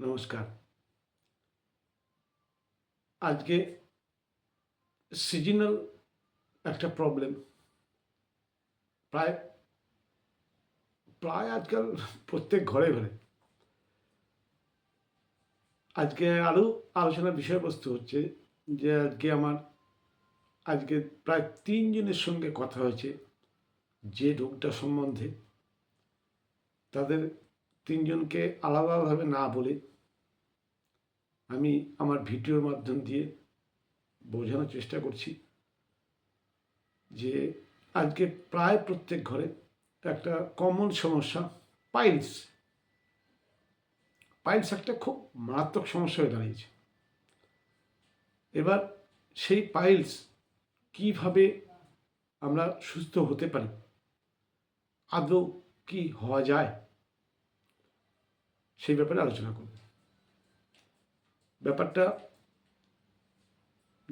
নমস্কার। আজকে সিজনাল একটা প্রবলেম প্রায় প্রায় আজকাল প্রত্যেক ঘরে ঘরে। আজকে আরও আলোচনার বিষয়বস্তু হচ্ছে যে আজকে আমার, আজকে প্রায় তিনজনের সঙ্গে কথা হয়েছে যে রোগটা সম্বন্ধে। তাদের তিনজনকে আলাদাভাবে না বলে আমি আমার ভিডিওর মাধ্যম দিয়ে বোঝানোর চেষ্টা করছি যে আজকে প্রায় প্রত্যেক ঘরে একটা কমন সমস্যা পাইলস পাইলস একটা খুব মারাত্মক সমস্যা হয়ে দাঁড়িয়েছে। এবার সেই পাইলস কীভাবে আমরা সুস্থ হতে পারি? আদৌ কি হওয়া যায়? সেই ব্যাপারে আলোচনা করব। ব্যাপারটা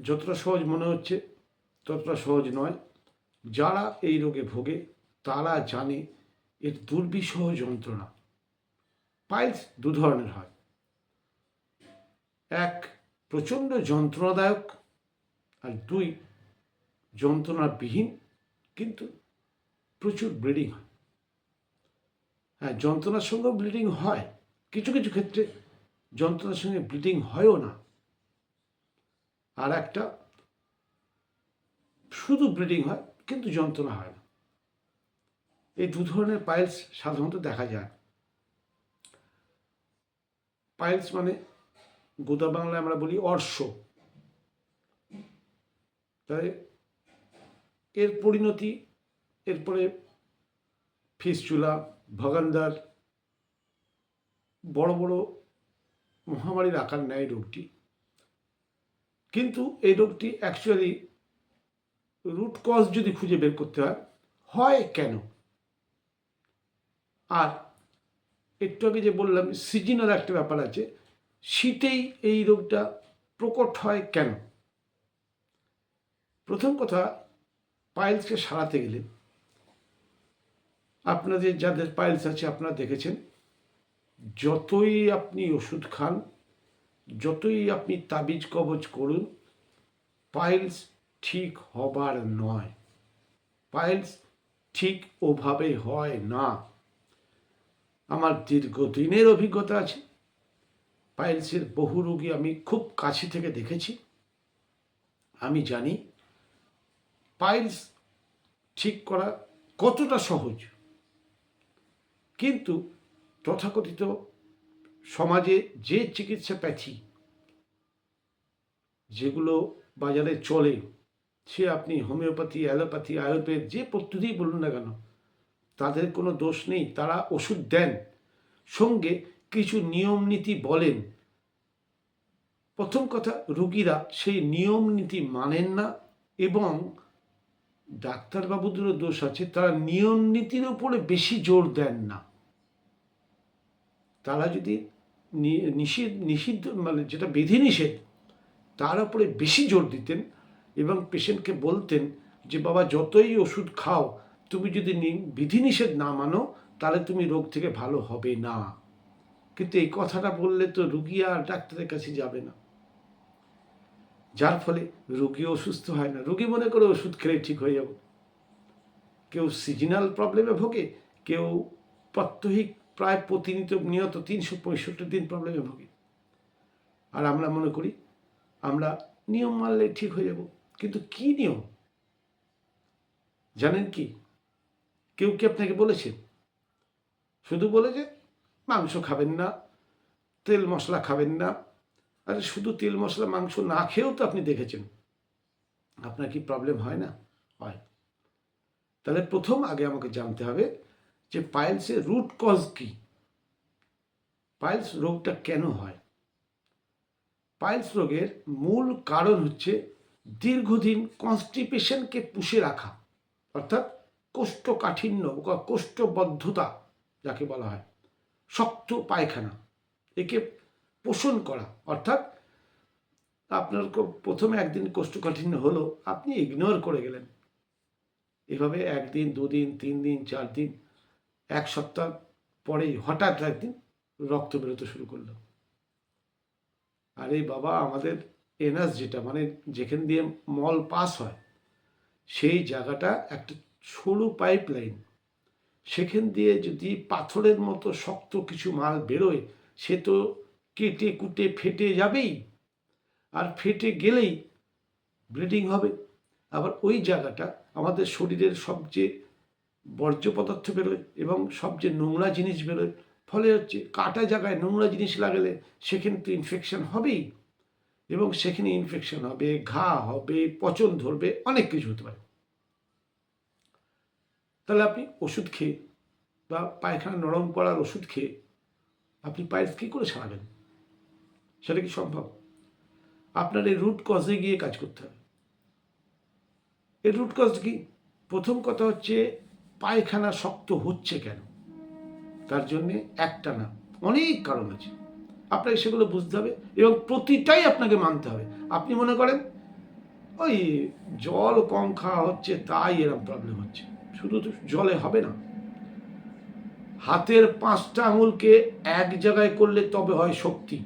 যতটা সহজ মনে হচ্ছে, ততটা সহজ নয়। যারা এই রোগে ভোগে, তারা জানে এর দুর্বিষহ যন্ত্রণা। পাইলস দু ধরনের হয়। এক, প্রচণ্ড যন্ত্রণাদায়ক। আর দুই, যন্ত্রণাবিহীন, কিন্তু প্রচুর ব্লিডিং হয়। হ্যাঁ যন্ত্রণার সঙ্গেও ব্লিডিং হয়। কিছু কিছু ক্ষেত্রে যন্ত্রণার সঙ্গে ব্লিডিং হয়ও না। আর একটা, শুধু ব্লিডিং হয়, কিন্তু যন্ত্রণা হয় না। এই দু ধরনের পাইলস সাধারণত দেখা যায়। পাইলস মানে গোদা বাংলায় আমরা বলি অর্শ। তাই এর পরিণতি, এরপরে ফিসচুলা ভগান্দার বড় বড় মহামারীর আকার নেয় রোগটি। কিন্তু এই রোগটি অ্যাকচুয়ালি রুট কজ যদি খুঁজে বের করতে হয় হয় কেন? আর একটু আগে যে বললাম সিজনাল একটা ব্যাপার আছে, শীতেই এই রোগটা প্রকট হয় কেন? প্রথম কথা পাইলসকে সারাতে গেলে, আপনাদের যাদের পাইলস আছে, আপনারা দেখেছেন যতই আপনি ওষুধ খান, যতই আপনি তাবিজ কবজ করুন, পাইলস ঠিক হবার নয়। পাইলস ঠিক ওভাবে হয় না। আমার দীর্ঘদিনের অভিজ্ঞতা আছে। পাইলসের বহু রোগী আমি খুব কাছে থেকে দেখেছি। আমি জানি পাইলস ঠিক করা কতটা সহজ। কিন্তু তথাকথিত সমাজে যে চিকিৎসা প্যাথি যেগুলো বাজারে চলে, সে আপনি হোমিওপ্যাথি, অ্যালোপ্যাথি, আয়ুর্বেদ, যে পদ্ধতি বলুন না কেন, তাদের কোনো দোষ নেই, তারা ওষুধ দেন। সঙ্গে কিছু নিয়ম নীতি বলেন। প্রথম কথা, রুগীরা সেই নিয়ম নীতি মানেন না এবং ডাক্তারবাবুদেরও দোষ আছে, তারা নিয়ম নীতির উপরে বেশি জোর দেন না। তারা যদি নিষেধ নিষিদ্ধ মানে যেটা বিধিনিষেধ, তার উপরে বেশি জোর দিতেন এবং পেশেন্টকে বলতেন যে, বাবা, যতই ওষুধ খাও, তুমি যদি বিধিনিষেধ না মানো, তাহলে তুমি রোগ থেকে ভালো হবে না। কিন্তু এই কথাটা বললে তো রুগী আর ডাক্তারের কাছে যাবে না। যার ফলে রুগী অসুস্থ হয় না। রুগী মনে করে ওষুধ খেলে ঠিক হয়ে যাব। কেউ সিজনাল প্রবলেমে ভোগে, কেউ প্রাত্যহিক প্রায় প্রতিনিয়ত নিয়ত তিনশো পঁয়ষট্টি দিন প্রবলেমে ভুগি। আর আমরা মনে করি, আমরা নিয়ম মানলে ঠিক হয়ে যাব। কিন্তু কি নিয়ম? জানেন কি? কেউ কি আপনাকে বলেছেন শুধু বলে যে, মাংস খাবেন না, তেল মশলা খাবেন না। আরে শুধু তেল মশলা, মাংস না খেয়েও তো আপনি দেখেছেন। আপনার কি প্রবলেম হয় না? হয়। তাহলে প্রথম আগে আমাকে জানতে হবে যে পাইলসের রুট কজ কি? পাইলস রোগটা কেন হয়? পাইলস রোগের মূল কারণ হচ্ছে দীর্ঘদিন কনস্টিপেশনকে পুষে রাখা, অর্থাৎ কোষ্ঠকাঠিন্য বা কোষ্ঠবদ্ধতা যাকে বলা হয়, শক্ত পায়খানা, একে পোষণ করা, অর্থাৎ আপনার প্রথমে একদিন কোষ্ঠকাঠিন্য হলো, আপনি ইগনোর করে গেলেন। এভাবে একদিন, দুদিন তিন দিন চার দিন এক সপ্তাহ পরেই হঠাৎ একদিন রক্ত বেরোতে শুরু করল। আরে বাবা, আমাদের এনাস যেটা মানে যেখান দিয়ে মল পাস হয়, সেই জায়গাটা একটা সরু পাইপ লাইন সেখান দিয়ে যদি পাথরের মতো শক্ত কিছু মাল বেরোয়, সে তো কেটে কুটে ফেটে যাবেই। আর ফেটে গেলেই ব্লিডিং হবে। আবার ওই জায়গাটা আমাদের শরীরের সবচেয়ে বর্জ্য পদার্থ বেরোয় এবং সবচেয়ে নোংরা জিনিস বেরোয়। ফলে হচ্ছে কাটা জায়গায় নোংরা জিনিস লাগালে সেখানে তো ইনফেকশন হবেই এবং সেখানে ইনফেকশন হবে, ঘা হবে, পচন ধরবে, অনেক কিছু হতে পারে। তাহলে আপনি ওষুধ খেয়ে বা পায়খানা নরম করার ওষুধ খেয়ে আপনি পায়েস কী করে সারাবেন সেটা কি সম্ভব? আপনার এই রুট কজে গিয়ে কাজ করতে হবে। এই রুট কজ কি? প্রথম কথা হচ্ছে পায়খানা শক্ত হচ্ছে কেন? তার জন্যে একটা না, অনেক কারণ আছে। আপনাকে সেগুলো বুঝতে হবে এবং প্রতিটাই আপনাকে মানতে হবে। আপনি মনে করেন, ওই জল কম খাওয়া হচ্ছে, তাই এরকম প্রবলেম হচ্ছে। শুধু তো জলে হবে না। হাতের পাঁচটা আঙুলকে এক জায়গায় করলে তবে হয় শক্তি।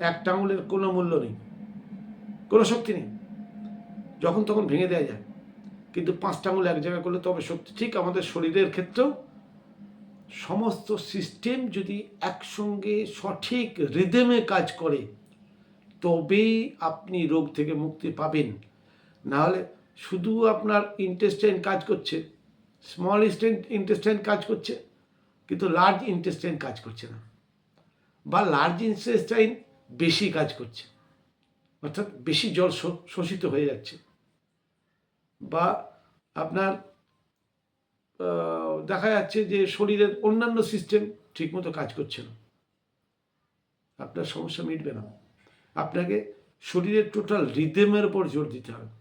একটা আঙুলের কোনো মূল্য নেই। কোনো শক্তি নেই। যখন তখন ভেঙে দেওয়া যায়। কিন্তু পাঁচটা আঙুল এক জায়গায় করলে তবে সত্যি ঠিক আমাদের শরীরের ক্ষেত্রেও সমস্ত সিস্টেম যদি একসঙ্গে সঠিক রিদেমে কাজ করে, তবেই আপনি রোগ থেকে মুক্তি পাবেন। নাহলে শুধু আপনার ইন্টেস্টাইন কাজ করছে স্মল ইন্টেস্টাইন কাজ করছে, কিন্তু লার্জ ইন্টেস্টাইন কাজ করছে না। বা লার্জ ইন্টেস্টাইন বেশি কাজ করছে, অর্থাৎ বেশি জল শোষিত হয়ে যাচ্ছে। বা আপনার দেখা যাচ্ছে যে শরীরের অন্যান্য সিস্টেম ঠিকমতো কাজ করছে না। আপনার সমস্যা মিটবে না। আপনাকে শরীরের টোটাল রিদেমের উপর জোর দিতে হবে।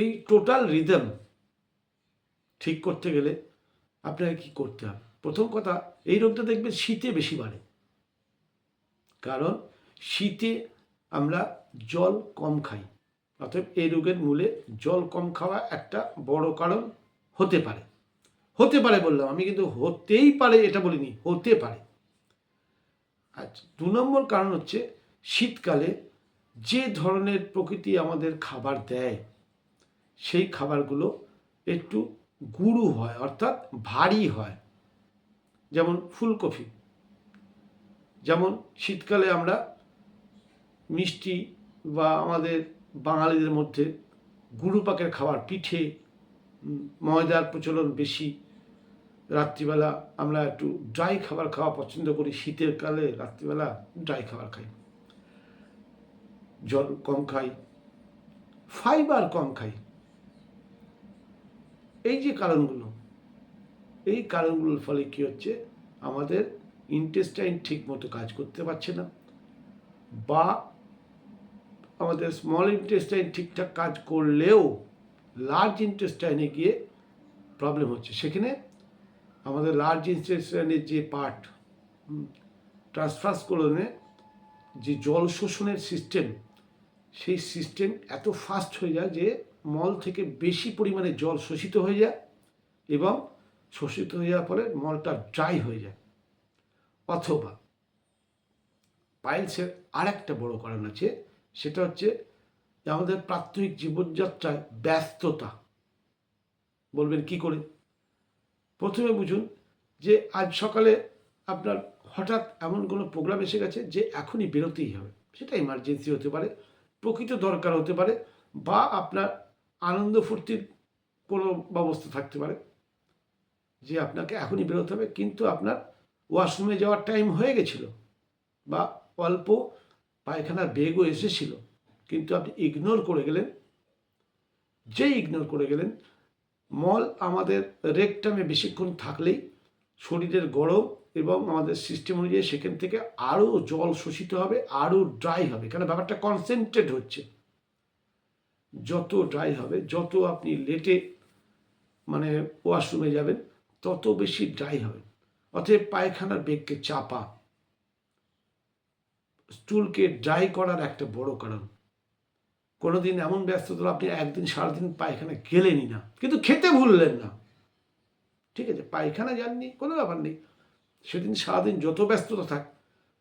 এই টোটাল রিদেম ঠিক করতে গেলে আপনাকে কি করতে হবে? প্রথম কথা, এই রোগটা দেখবেন শীতে বেশি বাড়ে। কারণ শীতে আমরা জল কম খাই। অতএব এই রোগের মূলে জল কম খাওয়া একটা বড় কারণ হতে পারে। হতে পারে বললাম, আমি কিন্তু হতেই পারে এটা বলিনি, হতে পারে। আচ্ছা দু নম্বর কারণ হচ্ছে শীতকালে যে ধরনের প্রকৃতি আমাদের খাবার দেয়, সেই খাবারগুলো একটু গুঁড়ো হয়, অর্থাৎ ভারী হয়। যেমন ফুলকপি, যেমন শীতকালে আমরা মিষ্টি বা আমাদের বাঙালিদের মধ্যে গুরু পাকের খাবার, পিঠে ময়দার প্রচলন বেশি। রাত্রিবেলা আমরা একটু ড্রাই খাবার খাওয়া পছন্দ করি। শীতের কালে রাত্রিবেলা ড্রাই খাবার খাই। জল কম খাই। ফাইবার কম খাই। এই যে কারণগুলো, এই কারণগুলোর ফলে কি হচ্ছে? আমাদের ইন্টেস্টাইন ঠিক মতো কাজ করতে পারছে না বা আমাদের স্মল ইন্টেস্টাইন ঠিকঠাক কাজ করলেও লার্জ ইন্টেস্টাইনে গিয়ে প্রবলেম হচ্ছে। সেখানে আমাদের লার্জ ইন্টেস্টাইনের যে পার্ট ট্রান্সফার্স যে জল শোষণের সিস্টেম সেই সিস্টেম এত ফাস্ট হয়ে যায় যে মল থেকে বেশি পরিমাণে জল শোষিত হয়ে যায় এবং শোষিত হয়ে যাওয়ার ফলে মলটা ড্রাই হয়ে যায়। অথবা পাইলসের আর একটা বড় কারণ আছে সেটা হচ্ছে আমাদের প্রাত্যহিক জীবনযাত্রায় ব্যস্ততা। বলবেন কি করে? প্রথমে বুঝুন যে আজ সকালে আপনার হঠাৎ এমন কোনো প্রোগ্রাম এসে গেছে যে এখনই বেরোতেই হবে। সেটা ইমার্জেন্সি হতে পারে, প্রকৃত দরকার হতে পারে, বা আপনার আনন্দ ফুর্তির কোনো ব্যবস্থা থাকতে পারে যে আপনাকে এখনই বেরোতে হবে, কিন্তু আপনার ওয়াশরুমে যাওয়ার টাইম হয়ে গেছিল, বা অল্প পায়খানার বেগও এসেছিল। কিন্তু আপনি ইগনোর করে গেলেন। যে ইগনোর করে গেলেন, মল আমাদের রেকটামে বেশিক্ষণ থাকলেই শরীরের গরম এবং আমাদের সিস্টেম অনুযায়ী সেখান থেকে আরও জল শোষিত হবে, আরও ড্রাই হবে। কারণ ব্যাপারটা কনসেন্ট্রেট হচ্ছে। যত ড্রাই হবে, যত আপনি লেটে মানে ওয়াশরুমে যাবেন, তত বেশি ড্রাই হবে। অতএব পায়খানার বেগকে চাপা। স্টুলকে ড্রাই করার একটা বড় কারণ। কোনোদিন এমন ব্যস্ততা আপনি একদিন সারাদিন পায়খানা গেলেনই না। কিন্তু খেতে ভুললেন না। ঠিক আছে, পায়খানা যাননি, কোনো ব্যাপার নেই। সেদিন সারাদিন যত ব্যস্ততা থাক,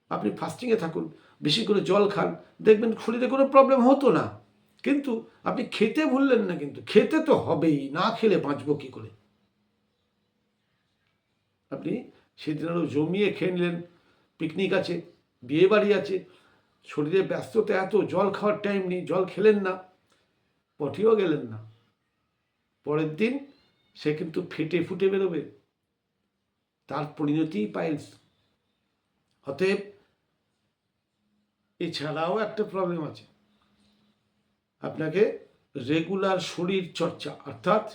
আপনি ফাস্টিংয়ে থাকুন, বেশি করে জল খান, দেখবেন শরীরে কোনো প্রবলেম হতো না। কিন্তু আপনি খেতে ভুললেন না কিন্তু, খেতে তো হবেই, না খেলে বাঁচবো কী করে? আপনি সেদিন আরও জমিয়ে খেয়ে নিলেন পিকনিক আছে বিয়ে বাড়ি আছে, শরীরে ব্যস্ততা এত, জল খাওয়ার টাইম নেই, জল খেলেন না, পটিও গেলেন না। পরের দিন সে কিন্তু ফেটে ফুটে বেরোবে, তার পরিণতি পাইলস। অতএব এছাড়াও একটা প্রবলেম আছে। আপনাকে রেগুলার শরীর চর্চা, অর্থাৎ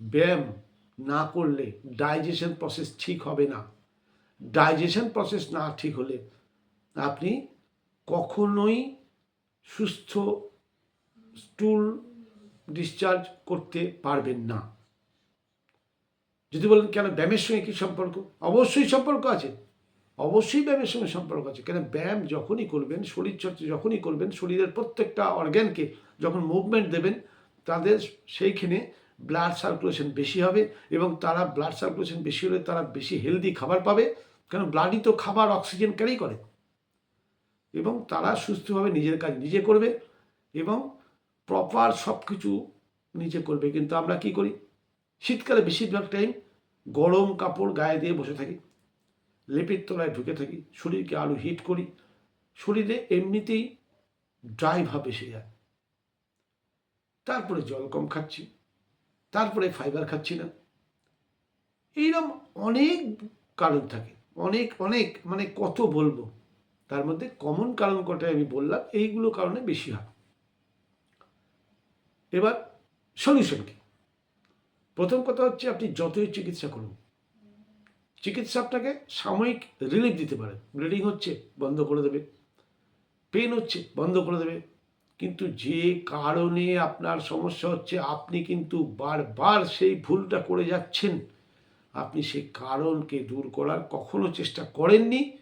ব্যায়াম না করলে ডাইজেশন প্রসেস ঠিক হবে না। ডাইজেশন প্রসেস না ঠিক হলে আপনি কখনোই সুস্থ স্টুল ডিসচার্জ করতে পারবেন না। যদি বলেন, কেন ব্যায়ামের সঙ্গে কী সম্পর্ক? অবশ্যই সম্পর্ক আছে। অবশ্যই ব্যায়ামের সঙ্গে সম্পর্ক আছে। কেন ব্যায়াম যখনই করবেন শরীরচর্চা যখনই করবেন, শরীরের প্রত্যেকটা অর্গ্যানকে যখন মুভমেন্ট দেবেন, তাদের সেইখানে ব্লাড সার্কুলেশন বেশি হবে এবং তারা ব্লাড সার্কুলেশন বেশি হলে তারা বেশি হেলদি খাবার পাবে। কারণ ব্লাডই তো খাবার অক্সিজেন ক্যারি করে। এবং তারা সুস্থভাবে নিজের কাজ নিজে করবে এবং প্রপার সব কিছু নিজে করবে। কিন্তু আমরা কি করি? শীতকালে বেশিরভাগ টাইম গরম কাপড় গায়ে দিয়ে বসে থাকি, লেপের তলায় ঢুকে থাকি, শরীরকে আলু হিট করি, শরীরে এমনিতেই ড্রাই ভাব এসে যায়। তারপরে জল কম খাচ্ছি, তারপরে ফাইবার খাচ্ছি না। এইরকম অনেক কারণ থাকে, অনেক অনেক মানে কত বলব? তার মধ্যে কমন কারণ কটাই আমি বললাম, এইগুলো কারণে বেশি হয়। এবার সলিউশন কি? প্রথম কথা হচ্ছে আপনি যতই চিকিৎসা করুন চিকিৎসা আপনাকে সাময়িক রিলিফ দিতে পারে ব্লিডিং হচ্ছে, বন্ধ করে দেবে। পেন হচ্ছে, বন্ধ করে দেবে। কিন্তু যে কারণে আপনার সমস্যা হচ্ছে, আপনি কিন্তু বারবার সেই ভুলটা করে যাচ্ছেন। আপনি সেই কারণকে দূর করার কখনো চেষ্টা করেননি।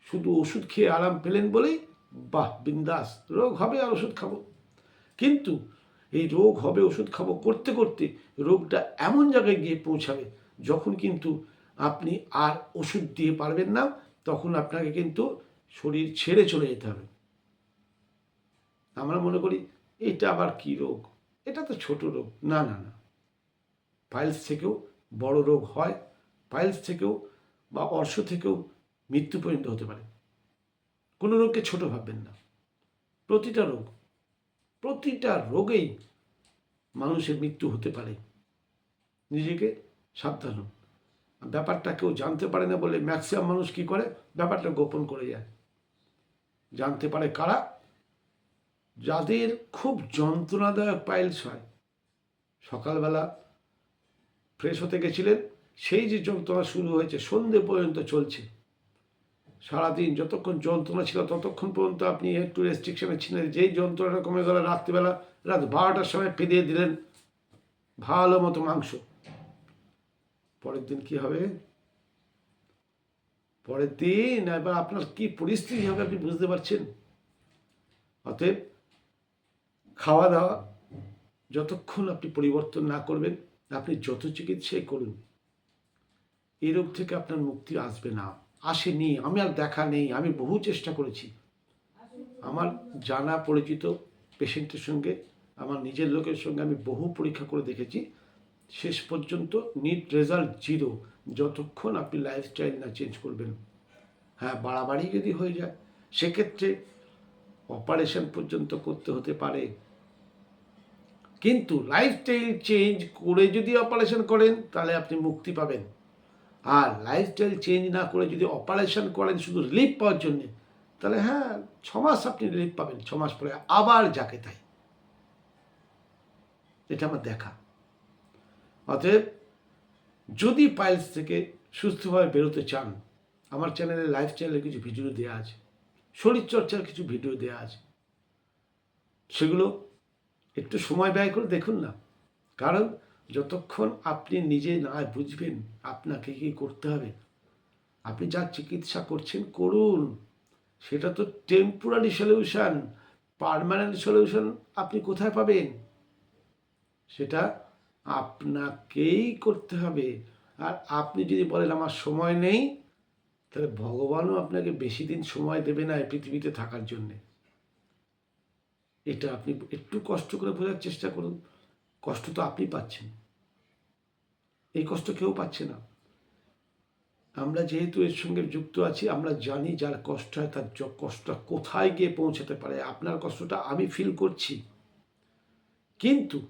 শুধু ওষুধ খেয়ে আরাম পেলেন বলেই, বাহ, বিন্দাস, রোগ হবে আর ওষুধ খাব। কিন্তু এই রোগ হবে, ওষুধ খাব করতে করতে রোগটা এমন জায়গায় গিয়ে পৌঁছাবে, যখন কিন্তু আপনি আর ওষুধ দিয়ে পারবেন না, তখন আপনাকে কিন্তু শরীর ছেড়ে চলে যেতে হবে। আমরা মনে করি, এটা আবার কি রোগ? এটা তো ছোট রোগ। না না না। পাইলস থেকেও বড় রোগ হয়, পাইলস থেকেও বা অর্শ থেকেও মৃত্যু পর্যন্ত হতে পারে। কোনো রোগকে ছোট ভাববেন না। প্রতিটা রোগ, প্রতিটা রোগেই মানুষের মৃত্যু হতে পারে। নিজেকে সাবধান ব্যাপারটা কেউ জানতে পারে না বলে ম্যাক্সিমাম মানুষ কি করে? ব্যাপারটা গোপন করে যায়। জানতে পারে কারা? যাদের খুব যন্ত্রণাদায়ক পাইলস হয়। সকালবেলা ফ্রেশ হতে গেছিলেন, সেই যে যন্ত্রণা শুরু হয়েছে, সন্ধে পর্যন্ত চলছে। সারাদিন যতক্ষণ যন্ত্রণা ছিল ততক্ষণ পর্যন্ত আপনি একটু রেস্ট্রিকশনে ছিলেন। যেই যন্ত্রণাটা কমে গেল রাত্রিবেলা, রাত বারোটার সময় পেরিয়ে দিলেন ভালো মতো মাংস। পরের দিন কি হবে? পরের দিন এবার আপনার কি পরিস্থিতি হবে আপনি বুঝতে পারছেন? অতএব খাওয়া দাওয়া যতক্ষণ আপনি পরিবর্তন না করবেন, আপনি যত চিকিৎসাই করুন, এই রোগ থেকে আপনার মুক্তি আসবে না। আসেনি, আমি আর দেখা নেই, আমি বহু চেষ্টা করেছি। আমার জানা পরিচিত পেশেন্টের সঙ্গে, আমার নিজের লোকের সঙ্গে আমি বহু পরীক্ষা করে দেখেছি। শেষ পর্যন্ত নিট রেজাল্ট জিরো, যতক্ষণ আপনি লাইফস্টাইল না চেঞ্জ করবেন। হ্যাঁ বাড়াবাড়ি যদি হয়ে যায়, সেক্ষেত্রে অপারেশন পর্যন্ত করতে হতে পারে। কিন্তু লাইফস্টাইল চেঞ্জ করে যদি অপারেশন করেন, তাহলে আপনি মুক্তি পাবেন। আর লাইফস্টাইল চেঞ্জ না করে যদি অপারেশন করেন শুধু রিলিফ পাওয়ার জন্যে, তাহলে হ্যাঁ ছ মাস আপনি রিলিফ পাবেন, ছ মাস পরে আবার যাকে তাই। এটা আমার দেখা। অতএব যদি পাইলস থেকে সুস্থভাবে বেরোতে চান, আমার চ্যানেলে লাইফস্টাইলের কিছু ভিডিও দেওয়া আছে শরীরচর্চার কিছু ভিডিও দেওয়া আছে, সেগুলো একটু সময় ব্যয় করে দেখুন না। কারণ যতক্ষণ আপনি নিজে না বুঝবেন আপনাকে কি করতে হবে, আপনি যা চিকিৎসা করছেন করুন। সেটা তো টেম্পোরারি সলিউশন পারমানেন্ট সলিউশন আপনি কোথায় পাবেন? সেটা আপনাকেই করতে হবে। আর আপনি যদি বলেন, আমার সময় নেই, তাহলে ভগবানও আপনাকে বেশি দিন সময় দেবে না পৃথিবীতে থাকার জন্যে। এটা আপনি একটু কষ্ট করে বোঝার চেষ্টা করুন। কষ্ট তো আপনি পাচ্ছেন। এই কষ্ট কেউ পাচ্ছে না। আমরা যেহেতু এর সঙ্গে যুক্ত আছি, আমরা জানি যার কষ্ট হয়, তার কষ্টটা কোথায় গিয়ে পৌঁছাতে পারে। আপনার কষ্টটা আমি ফিল করছি। কিন্তু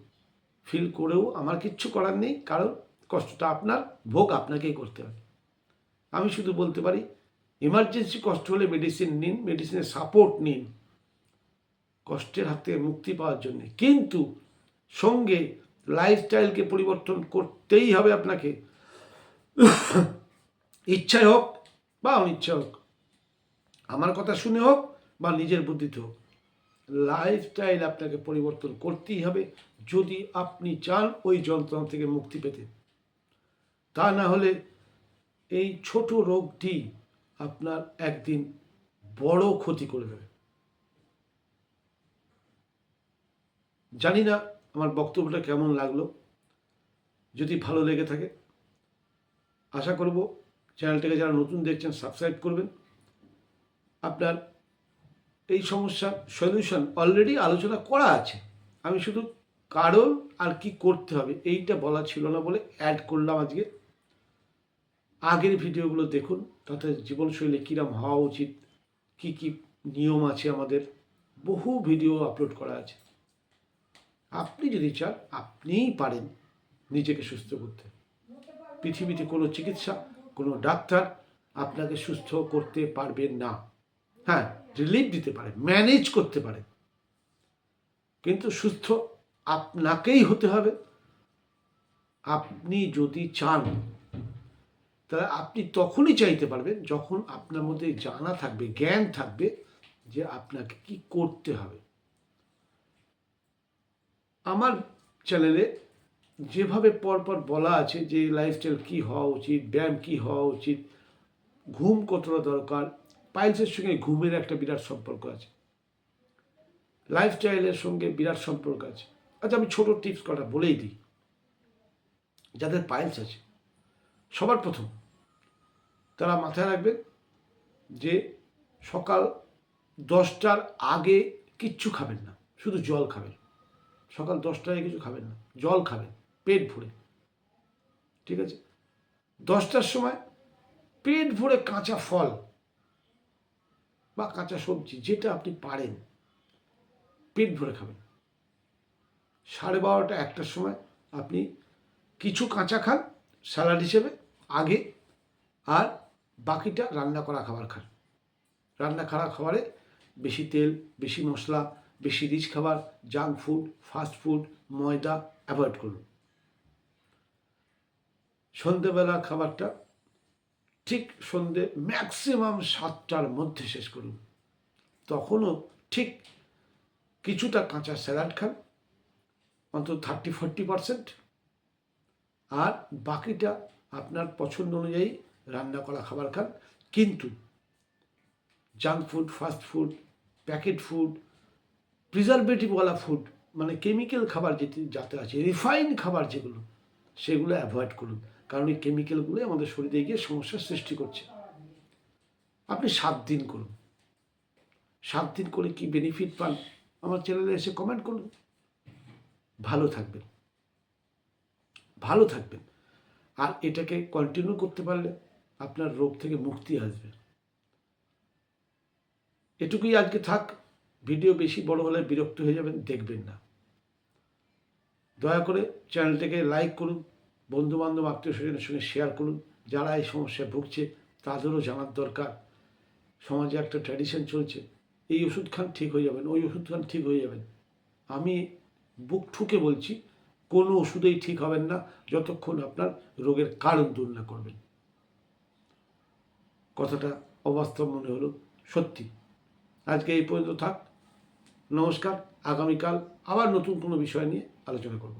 ফিল করেও আমার কিচ্ছু করার নেই, কারণ কষ্টটা আপনার, ভোগ আপনাকেই করতে হবে। আমি শুধু বলতে পারি ইমার্জেন্সি কষ্ট হলে মেডিসিন নিন মেডিসিনের সাপোর্ট নিন। কষ্টের হাত থেকে মুক্তি পাওয়ার জন্য। কিন্তু সঙ্গে লাইফস্টাইলকে পরিবর্তন করতেই হবে আপনাকে। ইচ্ছায় হোক বা অনিচ্ছা হোক, আমার কথা শুনে হোক বা নিজের বুদ্ধিতে হোক লাইফস্টাইল আপনাকে পরিবর্তন করতেই হবে যদি আপনি চান ওই যন্ত্রণা থেকে মুক্তি পেতে। তা না হলে এই ছোট রোগটি আপনার একদিন বড় ক্ষতি করে দেবে। জানি না আমার বক্তব্যটা কেমন লাগল? যদি ভালো লেগে থাকে, আশা করব চ্যানেলটাকে যারা নতুন দেখছেন সাবস্ক্রাইব করবেন। আপনার এই সমস্যার সলিউশন অলরেডি আলোচনা করা আছে। আমি শুধু কারণ আর কি করতে হবে, এইটা বলা ছিল না বলে অ্যাড করলাম আজকে। আগের ভিডিওগুলো দেখুন, তাতে জীবনশৈলী কীরম হওয়া উচিত, কি কি নিয়ম আছে আমাদের। বহু ভিডিও আপলোড করা আছে। আপনি যদি চান, আপনিই পারেন নিজেকে সুস্থ করতে। পৃথিবীতে কোনো চিকিৎসা, কোনো ডাক্তার আপনাকে সুস্থ করতে পারবেন না। হ্যাঁ রিলিফ দিতে পারে ম্যানেজ করতে পারে। কিন্তু সুস্থ আপনাকেই হতে হবে। আপনি যদি চান, তাহলে আপনি তখনই চাইতে পারবেন যখন আপনার মধ্যে জানা থাকবে, জ্ঞান থাকবে যে আপনাকে কি করতে হবে। আমার চ্যানেলে যেভাবে পরপর বলা আছে যে লাইফস্টাইল কী হওয়া উচিত, ব্যায়াম কী হওয়া উচিত, ঘুম কতটা দরকার পাইলসের সঙ্গে ঘুমের একটা বিরাট সম্পর্ক আছে। লাইফস্টাইলের সঙ্গে বিরাট সম্পর্ক আছে। আচ্ছা আমি ছোট টিপস কটা বলেই দিই। যাদের পাইলস আছে, সবার প্রথম তারা মাথায় রাখবেন যে সকাল দশটার আগে কিচ্ছু খাবেন না, শুধু জল খাবেন। সকাল দশটায় কিছু খাবেন না। জল খাবেন, পেট ভরে। ঠিক আছে? দশটার সময় পেট ভরে কাঁচা ফল বা কাঁচা সবজি, যেটা আপনি পারেন, পেট ভরে খাবেন। সাড়ে বারোটা, একটার সময় আপনি কিছু কাঁচা খান, স্যালাড হিসেবে, আগে, আর বাকিটা রান্না করা খাবার খান। রান্না করা খাবারে বেশি তেল, বেশি মশলা বেশি রিচ খাবার জাঙ্ক ফুড ফাস্ট ফুড ময়দা অ্যাভয়েড করুন। সন্ধেবেলা খাবারটা ঠিক সন্ধে ম্যাক্সিমাম সাতটার মধ্যে শেষ করুন। তখনও ঠিক কিছুটা কাঁচা স্যালাড খান, অন্তত থার্টি ফোরটি পারসেন্ট আর বাকিটা আপনার পছন্দ অনুযায়ী রান্না করা খাবার খান। কিন্তু junk food fast food packet food প্রিজারভেটিভওয়ালা food মানে কেমিক্যাল খাবার যেটি, যাতে আছে রিফাইন খাবার যেগুলো, সেগুলো অ্যাভয়েড করুন। কারণ এই কেমিক্যালগুলোই আমাদের শরীরে গিয়ে সমস্যার সৃষ্টি করছে। আপনি সাত দিন করুন। সাত দিন করে কি বেনিফিট পান? আমার চ্যানেলে এসে কমেন্ট করুন। ভালো থাকবেন। ভালো থাকবেন। আর এটাকে কন্টিনিউ করতে পারলে আপনার রোগ থেকে মুক্তি আসবে। এটুকুই আজকে থাক। ভিডিও বেশি বড় হলে বিরক্ত হয়ে যাবেন, দেখবেন না। দয়া করে চ্যানেলটাকে লাইক করুন বন্ধু বান্ধব আত্মীয় স্বজনের সঙ্গে শেয়ার করুন। যারা এই সমস্যায় ভুগছে, তাদেরও জানার দরকার। সমাজে একটা ট্র্যাডিশন চলছে, এই ওষুধ খান ঠিক হয়ে যাবেন ওই ওষুধ খান ঠিক হয়ে যাবেন আমি বুক ঠুকে বলছি, কোনো ওষুধেই ঠিক হবেন না, যতক্ষণ আপনার রোগের কারণ দূর না করবেন। কথাটা অবাস্তব মনে হলো, সত্যি। আজকে এই পর্যন্ত থাক। নমস্কার আগামীকাল আবার নতুন কোনো বিষয় নিয়ে আলোচনা করব।